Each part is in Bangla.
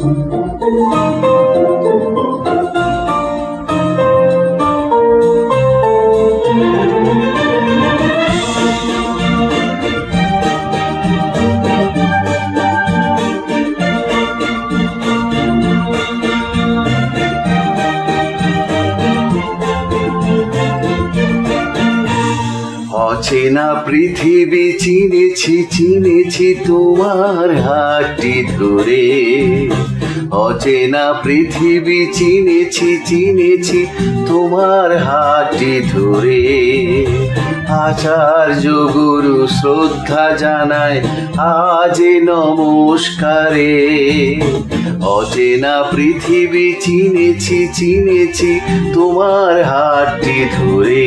Thank you. অচেনা পৃথিবী চিনেছি চিনেছি তোমার হাতটি ধরে। অচেনা পৃথিবী চিনেছি চিনেছি তোমার হাতটি ধরে। আচার্য গুরু শ্রদ্ধা জানায় আজ নমস্কারে। অচেনা পৃথিবী চিনেছি চিনেছি তোমার হাতটি ধরে।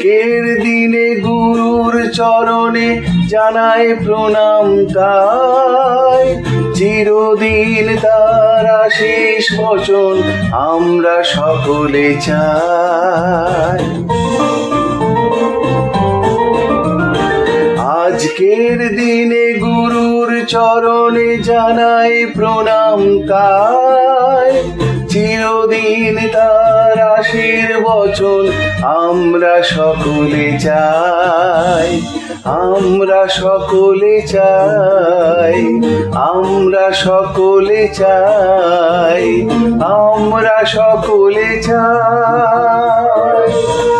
আজকের দিনে গুরুর চরণে জানাই প্রণাম তাই। চিরদিন তার আশিস বচন আমরা সকলে চাই। আজকের দিনে গুরুর চরণে জানাই প্রণাম তাই। চিরদিন তার আশীর্বচন আমরা সকলে চাই। আমরা সকলে চাই। আমরা সকলে চাই। আমরা সকলে চাই।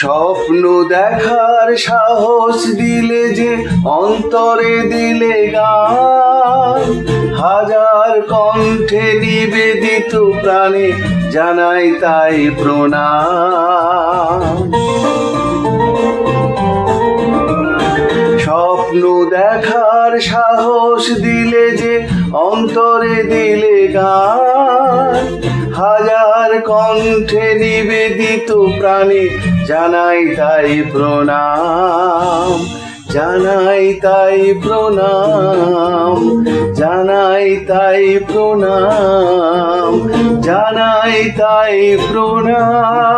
স্বপ্ন দেখার সাহস দিলে যে অন্তরে দিলে গান হাজার কণ্ঠে নিবেদিত প্রাণে জানাই তাই প্রণাম। স্বপ্ন দেখার সাহস দিলে যে অন্তরে দিলে গান, হাজার কণ্ঠে নিবেদিত প্রাণে জানাই তাই প্রণাম, জানাই তাই প্রণাম, জানাই তাই প্রণাম, জানাই তাই প্রণাম।